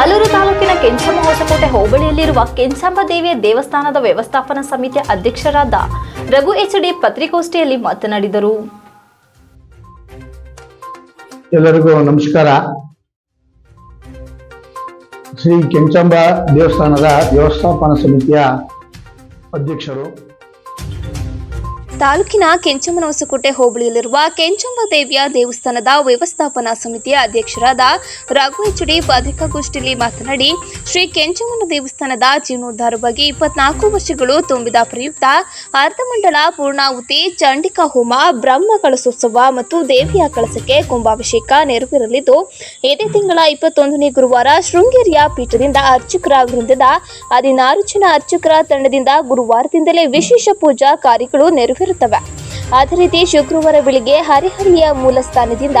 ಆಲೂರು ತಾಲೂಕಿನ ಕೆಂಚಮ್ಮ ಹೊಸಕೋಟೆ ಹೋಬಳಿಯಲ್ಲಿರುವ ಕೆಂಚಮ್ಮ ದೇವಿಯ ದೇವಸ್ಥಾನದ ವ್ಯವಸ್ಥಾಪನಾ ಸಮಿತಿಯ ಅಧ್ಯಕ್ಷರಾದ ರಘು ಎಚ್ ಡಿ ಪತ್ರಿಕೋಷ್ಠಿಯಲ್ಲಿ ಮಾತನಾಡಿದರು. ಎಲ್ಲರಿಗೂ ನಮಸ್ಕಾರ. ಶ್ರೀ ಕೆಂಚಂಬ ದೇವಸ್ಥಾನದ ವ್ಯವಸ್ಥಾಪನಾ ಸಮಿತಿಯ ಅಧ್ಯಕ್ಷರು ತಾಲೂಕಿನ ಕೆಂಚಮ್ಮನಹೊಸಕೋಟೆ ಹೋಬಳಿಯಲ್ಲಿರುವ ಕೆಂಚಮ್ಮ ದೇವಿಯ ದೇವಸ್ಥಾನದ ವ್ಯವಸ್ಥಾಪನಾ ಸಮಿತಿಯ ಅಧ್ಯಕ್ಷರಾದ ರಘು ಎಚ್ ಡಿ ಪತ್ರಿಕಾಗೋಷ್ಠಿಯಲ್ಲಿ ಮಾತನಾಡಿ, ಶ್ರೀ ಕೆಂಚಮ್ಮನ ದೇವಸ್ಥಾನದ ಜೀರ್ಣೋದ್ಧಾರವಾಗಿ ಇಪ್ಪತ್ನಾಲ್ಕು ವರ್ಷಗಳು ತುಂಬಿದ ಪ್ರಯುಕ್ತ ಅರ್ಧಮಂಡಲ ಪೂರ್ಣಾಹುತಿ, ಚಂಡಿಕಾ ಹೋಮ, ಬ್ರಹ್ಮ ಕಳಸೋತ್ಸವ ಮತ್ತು ದೇವಿಯ ಕಳಸಕ್ಕೆ ಕುಂಭಾಭಿಷೇಕ ನೆರವೇರಲಿದ್ದು, ಇದೇ ತಿಂಗಳ ಇಪ್ಪತ್ತೊಂದನೇ ಗುರುವಾರ ಶೃಂಗೇರಿಯ ಪೀಠದಿಂದ ಅರ್ಚಕರ ವೃಂದದ ಹದಿನಾರು ಜನ ಅರ್ಚಕರ ತಂಡದಿಂದ ಗುರುವಾರದಿಂದಲೇ ವಿಶೇಷ ಪೂಜಾ ಕಾರ್ಯಗಳು ನೆರವೇರುತ್ತವೆ ಅದೇ ರೀತಿ ಶುಕ್ರವಾರ ಬೆಳಿಗ್ಗೆ ಹರಿಹರಿಯ ಮೂಲ ಸ್ಥಾನದಿಂದ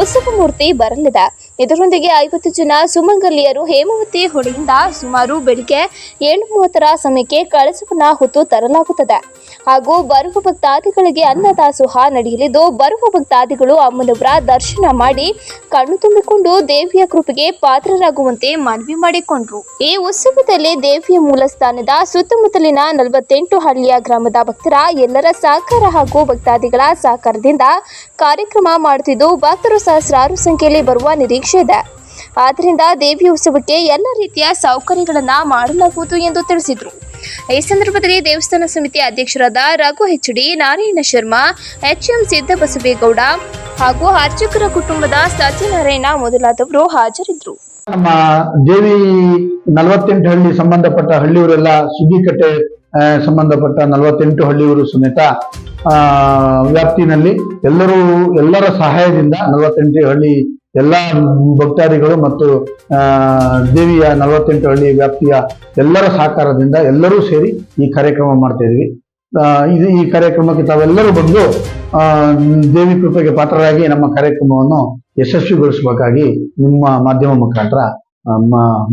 ಉತ್ಸವ ಮೂರ್ತಿ ಬರಲಿದೆ. ಇದರೊಂದಿಗೆ ಐವತ್ತು ಜನ ಸುಮಂಗಲಿಯರು ಹೇಮಾವತಿ ಹೊಳೆಯಿಂದ ಸುಮಾರು ಬೆಳಿಗ್ಗೆ ಏಳು ಮೂವತ್ತರ ಸಮಯಕ್ಕೆ ಕಳಸವನ್ನ ಹೊತ್ತು ತರಲಾಗುತ್ತದೆ. ಹಾಗೂ ಬರುವ ಭಕ್ತಾದಿಗಳಿಗೆ ಅನ್ನದಾಸೋಹ ನಡೆಯಲಿದ್ದು, ಬರುವ ಭಕ್ತಾದಿಗಳು ಅಮ್ಮನವರ ದರ್ಶನ ಮಾಡಿ ಕಣ್ಣು ತುಂಬಿಕೊಂಡು ದೇವಿಯ ಕೃಪೆಗೆ ಪಾತ್ರರಾಗುವಂತೆ ಮನವಿ ಮಾಡಿಕೊಂಡ್ರು. ಈ ಉತ್ಸವದಲ್ಲಿ ದೇವಿಯ ಮೂಲ ಸ್ಥಾನದ ಸುತ್ತಮುತ್ತಲಿನ ನಲವತ್ತೆಂಟು ಹಳ್ಳಿಯ ಗ್ರಾಮದ ಭಕ್ತರ ಎಲ್ಲರ ಸಹಕಾರ ಹಾಗೂ ಭಕ್ತಾದಿಗಳ ಸಹಕಾರದಿಂದ ಕಾರ್ಯಕ್ರಮ ಮಾಡುತ್ತಿದ್ದು, ಭಕ್ತರು ಸಹಸ್ರಾರು ಸಂಖ್ಯೆಯಲ್ಲಿ ಬರುವ ನಿರೀಕ್ಷೆ ಇದೆ. ಆದ್ದರಿಂದ ದೇವಿ ಉತ್ಸವಕ್ಕೆ ಎಲ್ಲ ರೀತಿಯ ಸೌಕರ್ಯಗಳನ್ನು ಮಾಡಲಾಗುವುದು ಎಂದು ತಿಳಿಸಿದರು. ಈ ಸಂದರ್ಭದಲ್ಲಿ ದೇವಸ್ಥಾನ ಸಮಿತಿ ಅಧ್ಯಕ್ಷರಾದ Raghu H D Narayana Sharma H M Siddabasavegowda ಹಾಗೂ ಅರ್ಚಕರ ಕುಟುಂಬದ ಸತ್ಯನಾರಾಯಣ ಮೊದಲಾದವರು ಹಾಜರಿದ್ದರು. ನಮ್ಮ ದೇವಿ ನಲವತ್ತೆಂಟು ಹಳ್ಳಿ ಸಂಬಂಧಪಟ್ಟ ಹಳ್ಳಿಯವರೆಲ್ಲ ಸುದ್ದಿಕಟ್ಟೆ ಆ, ಸಂಬಂಧಪಟ್ಟ ನಲವತ್ತೆಂಟು ಹಳ್ಳಿಯವರು ಸಮೇತ ವ್ಯಾಪ್ತಿನಲ್ಲಿ ಎಲ್ಲರೂ ಎಲ್ಲರ ಸಹಾಯದಿಂದ ನಲವತ್ತೆಂಟು ಹಳ್ಳಿ ಎಲ್ಲ ಭಕ್ತಾದಿಗಳು ಮತ್ತು ದೇವಿಯ ನಲವತ್ತೆಂಟು ಹಳ್ಳಿ ವ್ಯಾಪ್ತಿಯ ಎಲ್ಲರ ಸಹಕಾರದಿಂದ ಎಲ್ಲರೂ ಸೇರಿ ಈ ಕಾರ್ಯಕ್ರಮ ಮಾಡ್ತಾ ಇದ್ವಿ. ಇದು ಈ ಕಾರ್ಯಕ್ರಮಕ್ಕೆ ತಾವೆಲ್ಲರೂ ಬಂದು ದೇವಿ ಕೃಪೆಗೆ ಪಾತ್ರರಾಗಿ ನಮ್ಮ ಕಾರ್ಯಕ್ರಮವನ್ನು ಯಶಸ್ವಿಗೊಳಿಸಬೇಕಾಗಿ ನಿಮ್ಮ ಮಾಧ್ಯಮ ಮುಖಾಂತರ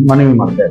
ಮನವಿ ಮಾಡ್ತಾ